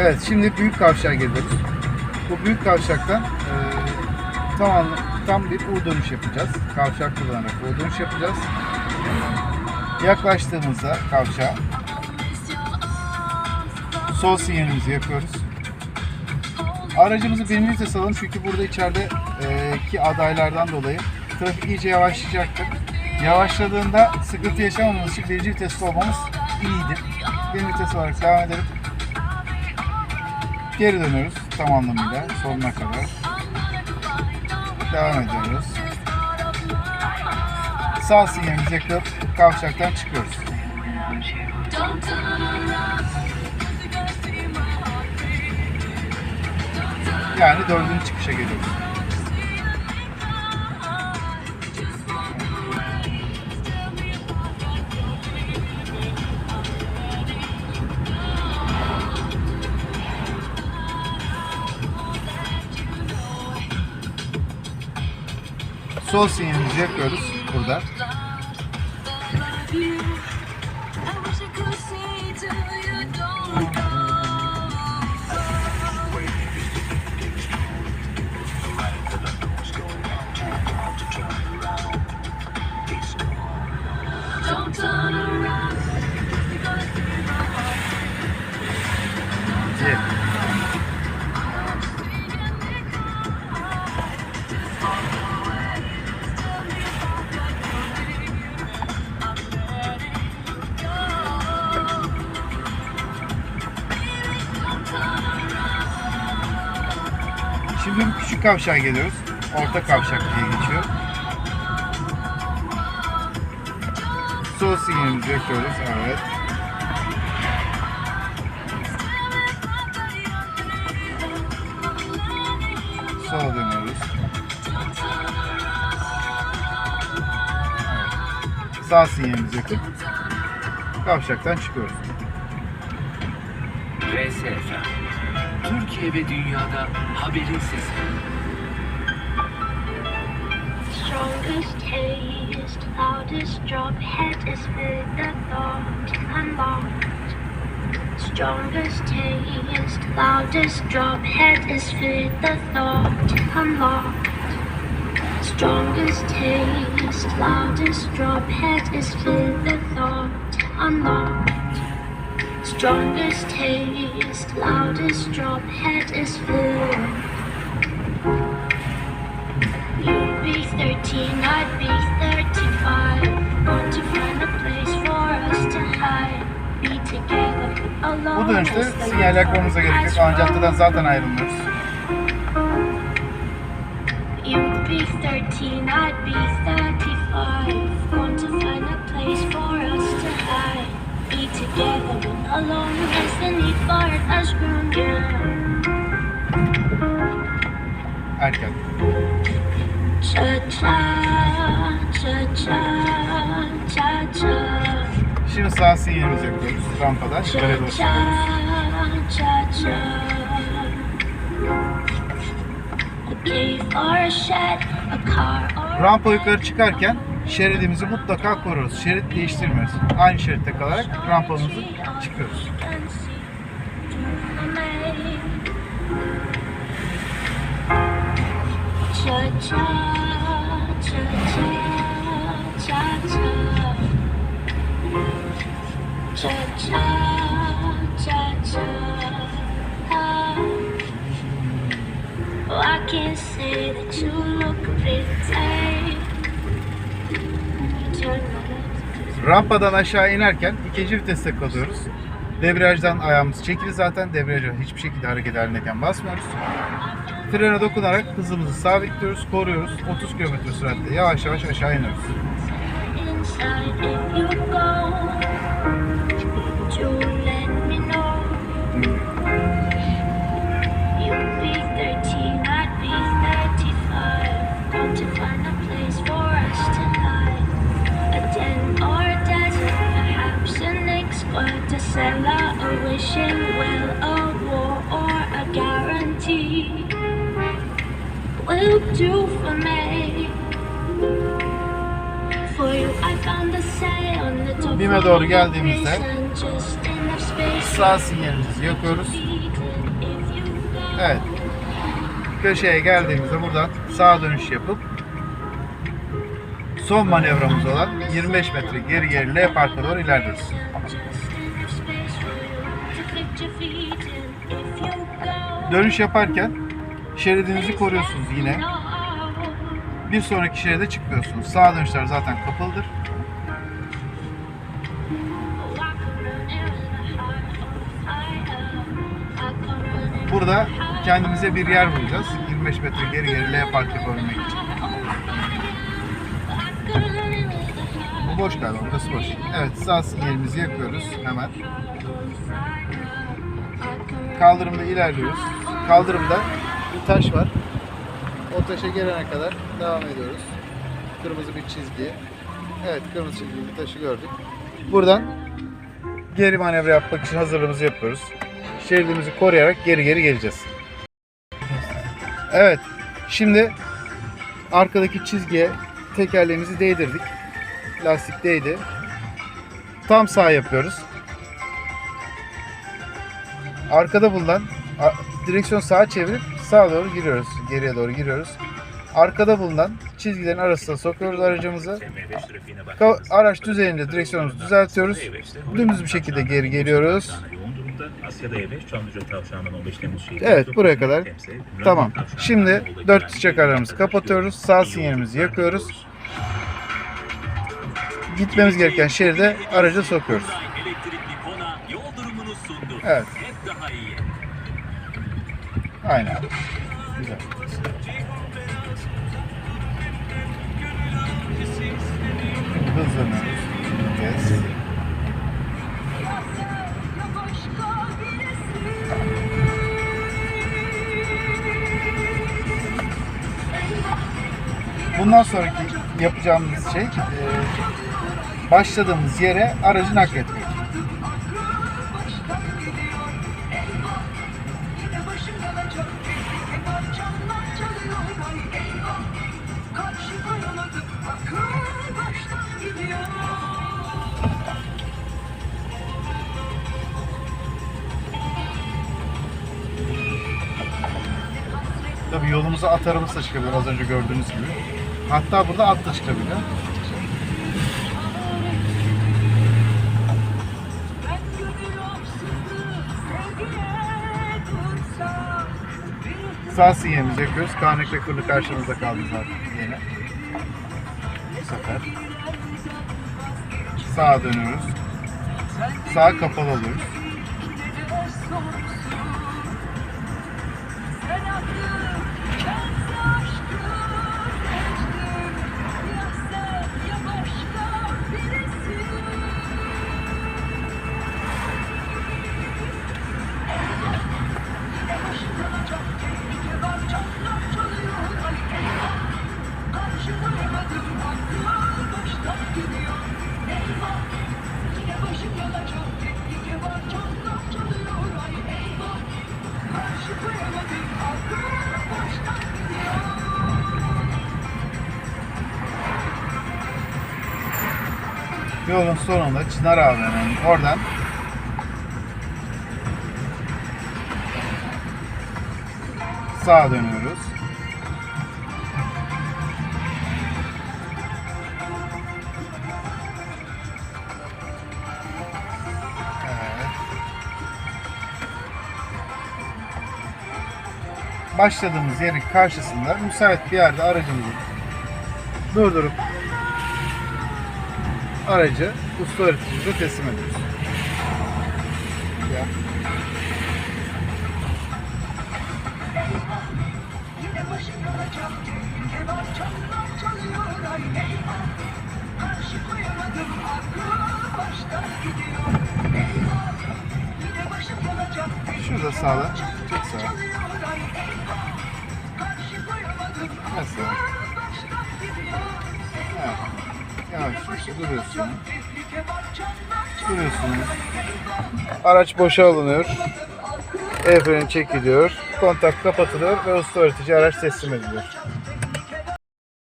Evet şimdi büyük kavşağa geliyoruz. Bu büyük kavşaktan e, tam, tam bir U dönüş yapacağız. Kavşak kullanarak U dönüş yapacağız. Yaklaştığımızda kavşağa sol sinyalimizi yapıyoruz. Aracımızı birinci alalım çünkü burada içeride e, adaylardan dolayı trafik iyice yavaşlayacaktır. Yavaşladığında sıkıntı yaşamamamız için birinci viteste olmamız iyidir. Birinci vites olarak devam edelim. Geri dönüyoruz tam anlamıyla sonuna kadar. Devam ediyoruz. Sağ sinyalimizi yakıp kavşaktan çıkıyoruz. Yani dördüncü çıkışa geliyoruz. Sol sinyalimizi yakıyoruz burada. Şimdi küçük kavşağa geliyoruz. Orta kavşak diye geçiyor. Sol sinyalimizi yakıyoruz. Evet. Sola dönüyoruz. Sağ sinyalimizi yakıp kavşaktan çıkıyoruz. RSFM. Türkiye ve dünyada haberin sesi. Strongest taste, loudest drop, head is with the thought unlocked. Strongest taste, loudest drop, head is with the thought unlocked. Strongest taste, loudest drop, head is with the thought unlocked. Strongest taste, loudest drop, head is full. You'd be 13, I'd be 35. Want to find a place for us to hide. Be together, alone. Bu dönüşte as the sinyal yakmamıza gerek yok. Ana caddeden zaten ayrılmıyoruz. You'd be 13, I'd be 35. Want to find a place for us to hide. Be together, alone as the need for it down. Erken. Cha cha, cha cha, cha cha. Şimdi sağ sinyalimizi yakıyoruz. Rampadan yukarıya doğru çıkıyoruz. Rampa yukarı çıkarken şeridimizi mutlaka koruyoruz. Şerit değiştirmiyoruz. Aynı şeritte kalarak rampamızı çıkıyoruz. Cha I can't say that you look pretty. Rampadan aşağı inerken ikinci viteste kalıyoruz. Debriyajdan ayağımız çekili zaten. Debriyaja hiçbir şekilde hareket halindeyken basmıyoruz. Frene dokunarak hızımızı sabitliyoruz, koruyoruz. 30 km süratle yavaş yavaş aşağı iniyoruz. Bime doğru geldiğimizde Sağ sinyalimizi yakıyoruz. Evet. Köşeye geldiğimizde buradan sağa dönüş yapıp son manevramız olan 25 metre geri geri L parka doğru ilerliyoruz. Dönüş yaparken şeridinizi koruyorsunuz yine. Bir sonraki şeride çıkmıyorsunuz. Sağ dönüşler zaten kapalıdır. Burada kendimize bir yer bulacağız. 25 metre geri geri L park yapabilmek için. Bu boş galiba, burası boş. Evet, sağ sinyalimizi yakıyoruz hemen. Kaldırımda ilerliyoruz. Kaldırımda bir taş var. O taşa gelene kadar devam ediyoruz. Kırmızı bir çizgi. Evet, kırmızı çizgili taşı gördük. Buradan geri manevra yapmak için hazırlığımızı yapıyoruz. Şeridimizi koruyarak geri geri geleceğiz. Evet, şimdi arkadaki çizgiye tekerleğimizi değdirdik. Lastik değdi. Tam sağ yapıyoruz. Arkada bulunan direksiyon sağa çevirip sağa doğru giriyoruz. Geriye doğru giriyoruz. Arkada bulunan çizgilerin arasına sokuyoruz aracımızı. Araç düzeninde direksiyonumuzu düzeltiyoruz. Dümdüz bir şekilde geri geliyoruz. Yoğun durumda Asya'da E5, Çamlıca Tavşan'dan 15 Temmuz şehri. Evet, buraya kadar. Tamam. Şimdi olayı dört güvenlik çakarlarımızı güvenlik kapatıyoruz. Sağ sinyalimizi yakıyoruz. Gitmemiz gereken şeride aracı sokuyoruz. Evet. Aynen. Güzel. Bundan sonraki yapacağımız şey e, başladığımız yere aracı nakletmek. Yolumuza at arabası da çıkabilir az önce gördüğünüz gibi. Hatta burada at da çıkabilir. Sağ sinyalimizi yakıyoruz. Karnek ve kırlı karşımızda kaldı zaten yine. Bu sefer. Sağa dönüyoruz. Sağ kapalı oluyoruz. Yolun sonunda Çınar AVM'nin oradan sağa dönüyoruz. Evet. Başladığımız yerin karşısında müsait bir yerde aracımızı durdurup aracı usta öğreticimize teslim ediyoruz. Yavaş yavaş duruyorsun. Duruyorsunuz. Araç boşa alınıyor. El freni çekiliyor. Kontak kapatılıyor ve usta öğretici araç teslim ediliyor.